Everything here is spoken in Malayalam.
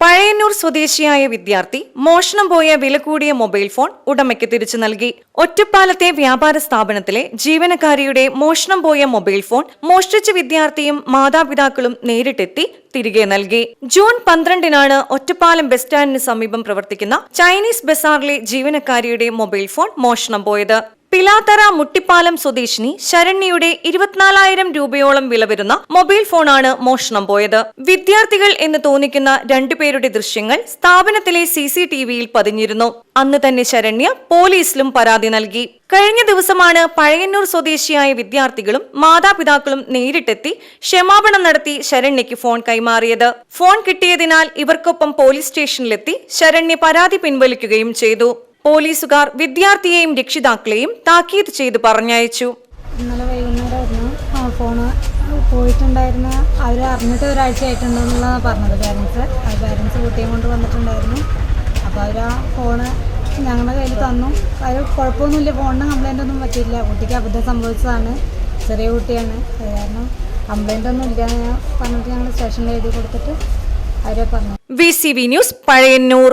Pazhayannur സ്വദേശിയായ വിദ്യാർത്ഥി മോഷണം പോയ വില കൂടിയ മൊബൈൽ ഫോൺ ഉടമയ്ക്ക് തിരിച്ചു നൽകി. ഒറ്റപ്പാലത്തെ വ്യാപാര സ്ഥാപനത്തിലെ ജീവനക്കാരിയുടെ മോഷണം പോയ മൊബൈൽ ഫോൺ മോഷ്ടിച്ച വിദ്യാർത്ഥിയും മാതാപിതാക്കളും നേരിട്ടെത്തി തിരികെ നൽകി. ജൂൺ പന്ത്രണ്ടിനാണ് ഒറ്റപ്പാലം ബസ് സ്റ്റാൻഡിന് സമീപം പ്രവർത്തിക്കുന്ന ചൈനീസ് ബസാറിലെ ജീവനക്കാരിയുടെ മൊബൈൽ ഫോൺ മോഷണം പോയത്. പിലാത്തറ മുട്ടിപ്പാലം സ്വദേശിനി ശരണ്യയുടെ ഇരുപത്തിനാലായിരം രൂപയോളം വില വരുന്ന മൊബൈൽ ഫോണാണ് മോഷണം പോയത്. വിദ്യാർത്ഥികൾ എന്ന് തോന്നിക്കുന്ന രണ്ടുപേരുടെ ദൃശ്യങ്ങൾ സ്ഥാപനത്തിലെ സി സി ടി വിയിൽ പതിഞ്ഞിരുന്നു. അന്ന് തന്നെ ശരണ്യ പോലീസിലും പരാതി നൽകി. കഴിഞ്ഞ ദിവസമാണ് പഴയന്നൂർ സ്വദേശിയായ വിദ്യാർത്ഥികളും മാതാപിതാക്കളും നേരിട്ടെത്തി ക്ഷമാപണം നടത്തി ശരണ്യയ്ക്ക് ഫോൺ കൈമാറിയത്. ഫോൺ കിട്ടിയതിനാൽ ഇവർക്കൊപ്പം പോലീസ് സ്റ്റേഷനിലെത്തി ശരണ്യ പരാതി പിൻവലിക്കുകയും ചെയ്തു. പോലീസുകാർ വിദ്യാർത്ഥിയെയും രക്ഷിതാക്കളെയും താക്കീത് ചെയ്ത് പറഞ്ഞയച്ചു. ഇന്നലെ വൈകുന്നേരമായിരുന്നു. ആ ഫോണ് പോയിട്ടുണ്ടായിരുന്ന അവർ അറിഞ്ഞിട്ട് ഒരാഴ്ച ആയിട്ടുണ്ടെന്നുള്ളതാണ് പറഞ്ഞത് പേരൻസ് ആ പേരൻസ് കുട്ടിയെ കൊണ്ട് വന്നിട്ടുണ്ടായിരുന്നു. അപ്പോൾ അവർ ആ ഫോണ് ഞങ്ങളുടെ കയ്യിൽ തന്നു. അവർ കുഴപ്പമൊന്നുമില്ല. ഫോണിന് കംപ്ലൈന്റ് ഒന്നും പറ്റിയില്ല കുട്ടിക്ക് അബദ്ധം സംഭവിച്ചതാണ്. ചെറിയ കുട്ടിയാണ്. അത് കാരണം കംപ്ലൈന്റ് ഒന്നും ഇല്ല പറഞ്ഞിട്ട് ഞങ്ങൾ സ്റ്റേഷനിൽ എഴുതി കൊടുത്തിട്ട് അവരെ പറഞ്ഞു. V C V news Pazhayannur.